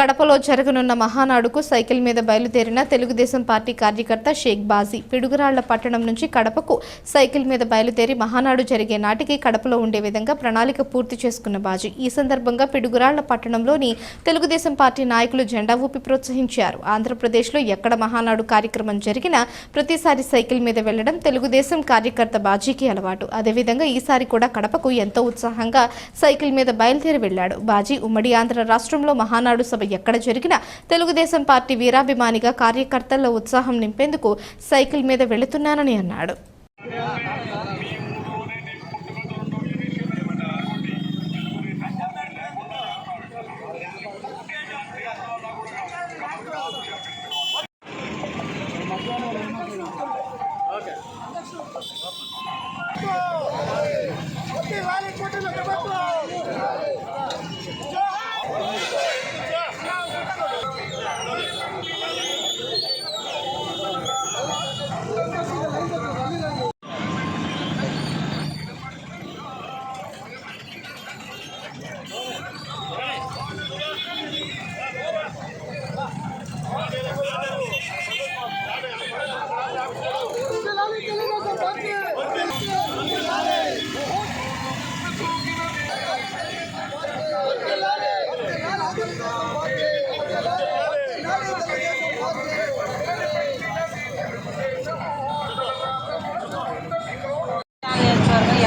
కడపలో జరగనున్న మహానాడుకు సైకిల్ మీద బయలుదేరిన తెలుగుదేశం పార్టీ కార్యకర్త షేక్ బాజీ పిడుగురాళ్ళ పట్టణం నుంచి కడపకు సైకిల్ మీద బయలుదేరి మహానాడు జరిగే నాటికి కడపలో ఉండే విధంగా ప్రణాళిక పూర్తి చేసుకున్న బాజీ. ఈ సందర్భంగా పిడుగురాళ్ళ పట్టణంలోని తెలుగుదేశం పార్టీ నాయకులు జెండా ఊపి ప్రోత్సహించారు. ఆంధ్రప్రదేశ్లో ఎక్కడ మహానాడు కార్యక్రమం జరిగినా ప్రతిసారి సైకిల్ మీద వెళ్ళడం తెలుగుదేశం కార్యకర్త బాజీకి అలవాటు. అదేవిధంగా ఈసారి కూడా కడపకు ఎంతో ఉత్సాహంగా సైకిల్ మీద బయలుదేరి వెళ్ళాడు. బాజీ ఉమ్మడి ఆంధ్ర రాష్ట్రంలో మహానాడు సభ ఎక్కడ జరిగినా తెలుగుదేశం పార్టీ వీరాభిమానిగా కార్యకర్తల్లో ఉత్సాహం నింపేందుకు సైకిల్ మీద వెళుతున్నానని అన్నాడు.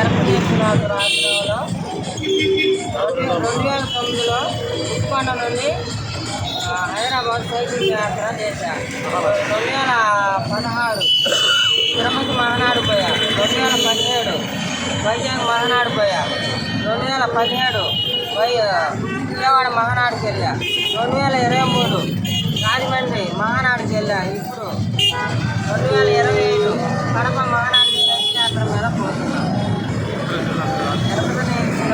నాగేశ్వరంగా ఎరపనేశ్వరరాజు రాజులో రెండు వేల తొమ్మిదిలో ఉప్పాడ నుండి హైదరాబాద్ సైకిల్ యాత్ర చేశా రెండు వేల పదహారు తిరుపతి మహానాడు పోయా రెండు వేల పదిహేడు వైజాగ్ మహనాడు పోయా రెండు వేల పదిహేడు వై విజయవాడ మహనాడుకి వెళ్ళా. రెండు వేల ఇరవై మూడు. రాజమండ్రి మహానాడుకి వెళ్ళా. ఇప్పుడు